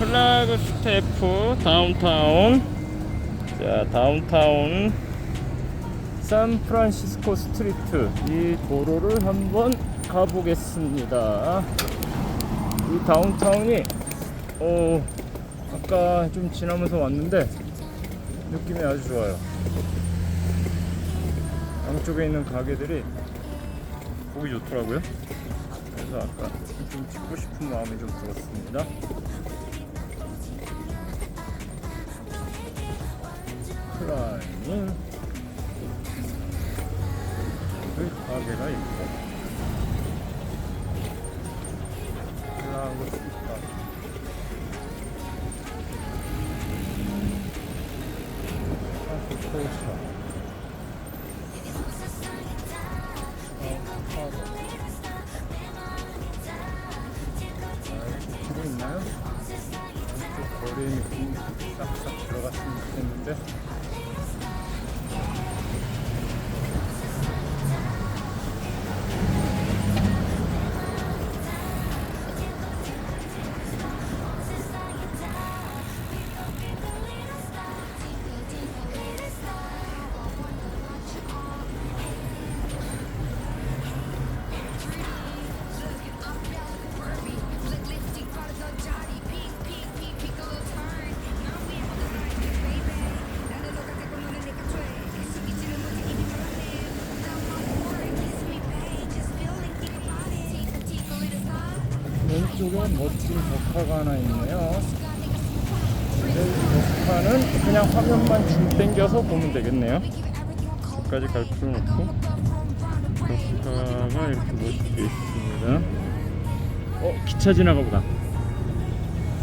플라그 스태프 다운타운. 자 다운타운. 샌프란시스코 스트리트. 이 도로를 한번 가보겠습니다. 이 다운타운이 어 아까 좀 지나면서 왔는데 느낌이 아주 좋아요. 양쪽에 있는 가게들이 보기 좋더라고요. 그래서 아까 좀 찍고 싶은 마음이 좀 들었습니다 라이밍 그 가게가 있고 플라그 스타 포차 길이 있나요? 왼쪽 거리에 느낌이 싹싹 들어갔으면 좋겠는데 쪽에 멋진 벽화가 하나 있네요. 근데 이 벽화는 그냥 화면만 줌 당겨서 보면 되겠네요. 여기까지 갈 필요는 없고 벽화가 이렇게 멋있게 있습니다. 어 기차 지나가 보다.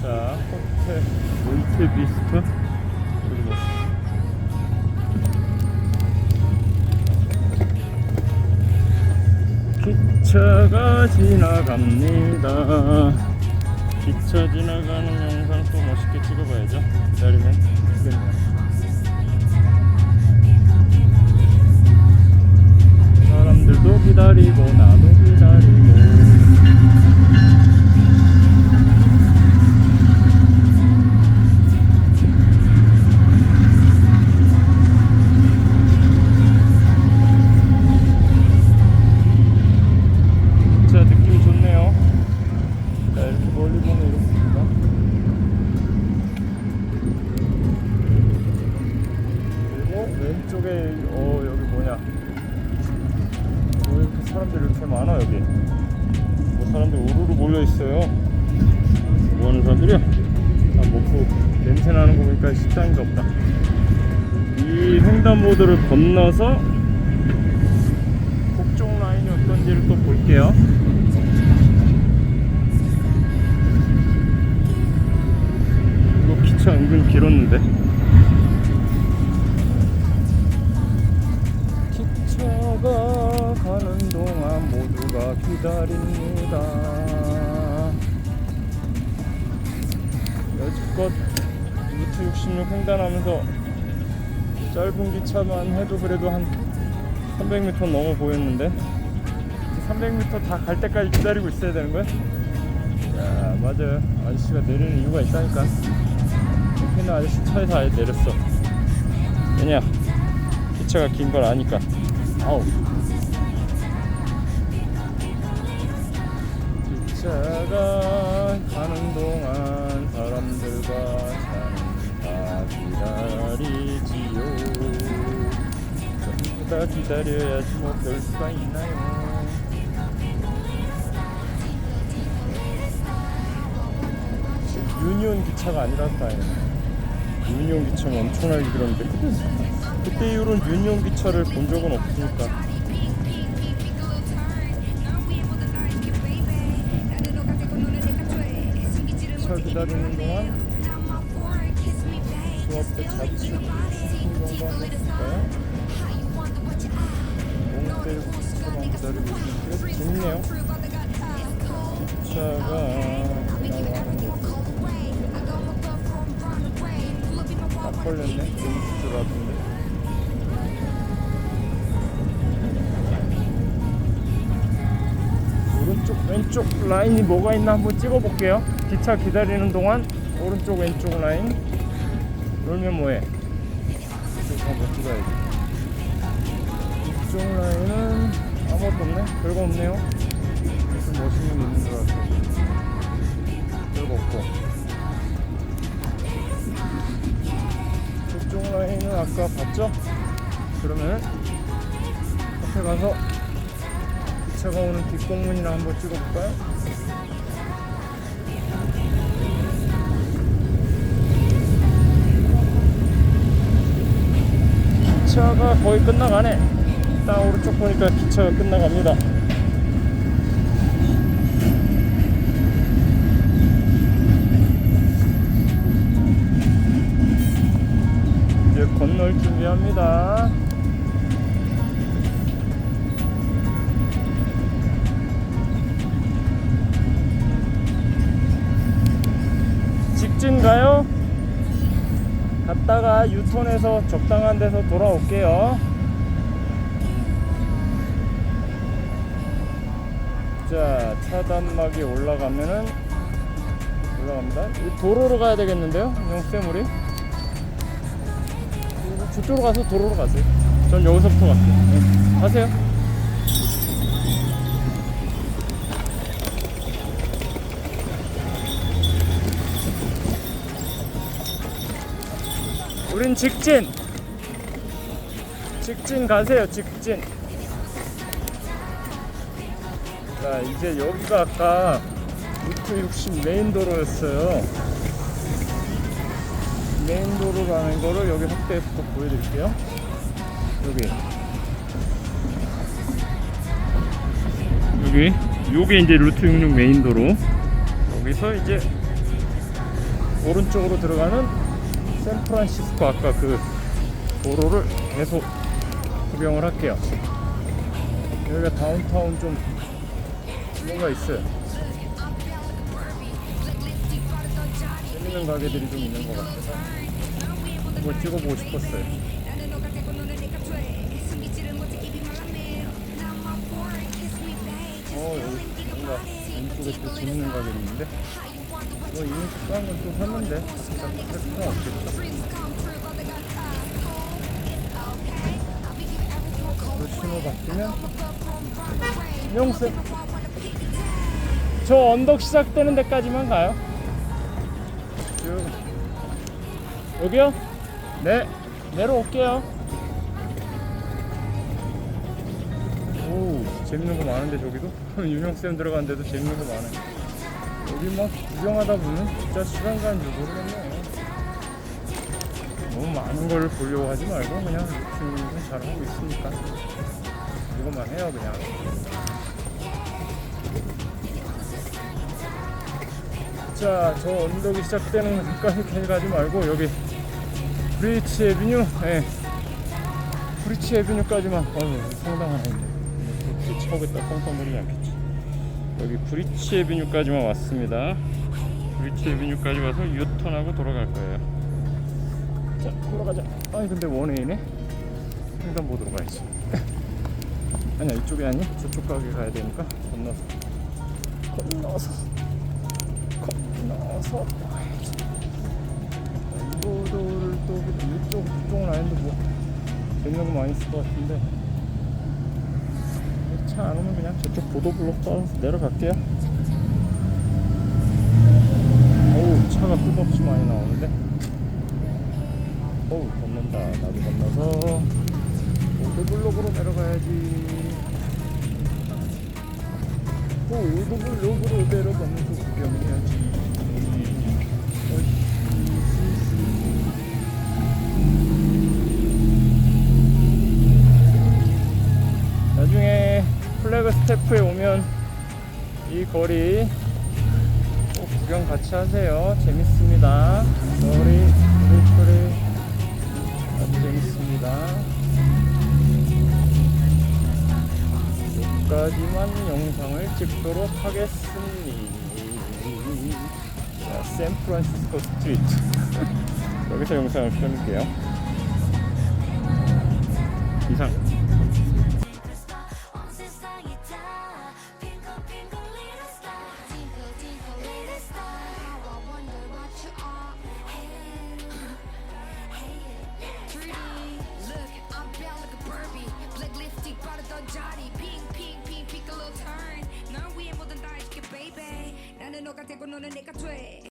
자 호텔 몬테비스타 그리고 기차가 지나갑니다. 기차 지나가는 영상 또 멋있게 찍어봐야죠. 기다리면 되겠네요. 사람들도 기다리고 나도 사람들이 이렇게 많아 여기? 뭐 사람들 우르르 몰려 있어요. 뭐 하는 사람들이야? 아 먹고 냄새 나는 거 보니까 식당인가 보다. 이 횡단보도를 건너서 북쪽 라인이 어떤지를 또 볼게요. 이거 기차 은근 길었는데. 여지껏 루트 66 횡단하면서 짧은 기차만 해도 그래도 한 300m 넘어 보였는데 300m 다 갈 때까지 기다리고 있어야 되는 거야? 야 맞아요. 아저씨가 내리는 이유가 있다니까. 옆에 아저씨 차에서 아예 내렸어. 왜냐? 기차가 긴 걸 아니까. 아우. 기차가 가는 동안 다 기다리지요. 전부 다 기다려야지 뭐 별 수가 있나요? 유니온 기차가 아니라서 다행이네 유니온 기차는 엄청나게 길었는데 그때, 그때 이후로는 유니온 기차를 본 적은 없으니까. 기다리는 동안 건가 한번 볼까요? 몽 때리고 기차만 기다리고 있는 그래서 재밌네요 기차가 딱 걸렸네 재밌을 줄 알았는데 오른쪽 왼쪽 라인이 뭐가 있나 한번 찍어 볼게요 기차 기다리는 동안 오른쪽 왼쪽 라인 놀면 뭐해? 이쪽 한번 찍어야지. 이쪽 라인은 아무것도 없네? 별거 없네요? 무슨 멋있는 게 있는 줄 알았어 별거 없고. 저쪽 라인은 아까 봤죠? 그러면 앞에 가서 기차가 오는 뒷공문이나 한번 찍어볼까요? 기차가 거의 끝나가네. 딱 오른쪽 보니까 기차가 끝나갑니다. 이제 건널 준비합니다. 갔다가 유턴해서 적당한 데서 돌아올게요. 자, 차단막이 올라가면은 올라갑니다. 이 도로로 가야 되겠는데요? 영쌤 우리? 저쪽으로 가서 도로로 가세요. 전 여기서부터 갈게요. 네. 가세요. 우린 직진. 직진 가세요. 직진. 자, 이제 여기가 아까 루트 60 메인 도로였어요. 메인 도로 가는 거를 여기 확대해서 또 보여드릴게요. 여기. 여기. 요게 이제 루트 66 메인 도로. 여기서 이제 오른쪽으로 들어가는 샌프란시스코 아까 그 도로를 계속 구경을 할게요. 여기가 다운타운 좀 뭔가 있어요. 재밌는 가게들이 좀 있는 것 같아서 그걸 찍어보고 싶었어요. 어 여기 뭔가 왼쪽에 또 재밌는 가게도 있는데 뭐 이미 건또 샀는데 자꾸 할 필요는 없겠죠. 그 신호 바뀌면 용세 저 언덕 시작되는 데까지만 가요. 쭉 여기요? 네 내려올게요. 오 재밌는 거 많은데 저기도 유명쌤 들어간 데도 재밌는 거 많아요. 여기 막 구경하다 보면 진짜 시간 가는 줄 모르겠네. 너무 많은 걸 보려고 하지 말고 그냥 루팅은 잘하고 있으니까 이것만 해요 그냥. 자, 저 언덕이 시작되는 가까이 가지 말고 여기 브리치 에비뉴, 예. 브리치 에비뉴까지만. 어우, 상당하네. 그렇게 차오겠다 뻥뻥거리지 않겠지. 여기 브리치 에비뉴까지만 왔습니다. 브리치 에비뉴까지 와서 유턴하고 돌아갈 거예요. 자, 돌아가자. 아니 근데 원웨이네. 횡단보도로 가야지. 아니야 이쪽이 아니 저쪽 가게 가야 되니까 건너서 건너서 건너서 가야지. 횡단보도를 또 이쪽 이쪽 라인도 뭐 재밌는 거 많이 있을 것 같은데 차 안 오면 그냥 저쪽 보도블록 따라서 내려갈게요. 어우 차가 끝없이 많이 나오는데. 어우 건넌다. 나도 건너서 보도블록으로 내려가야지. 보도블록으로 내려가면서 구경해야지. 거리 꼭 구경 같이 하세요. 재밌습니다. 거리, 거리 아주 재밌습니다. 여기까지만 영상을 찍도록 하겠습니다. 자, 샌프란시스코 스트리트. 여기서 영상을 끊을게요. 이상.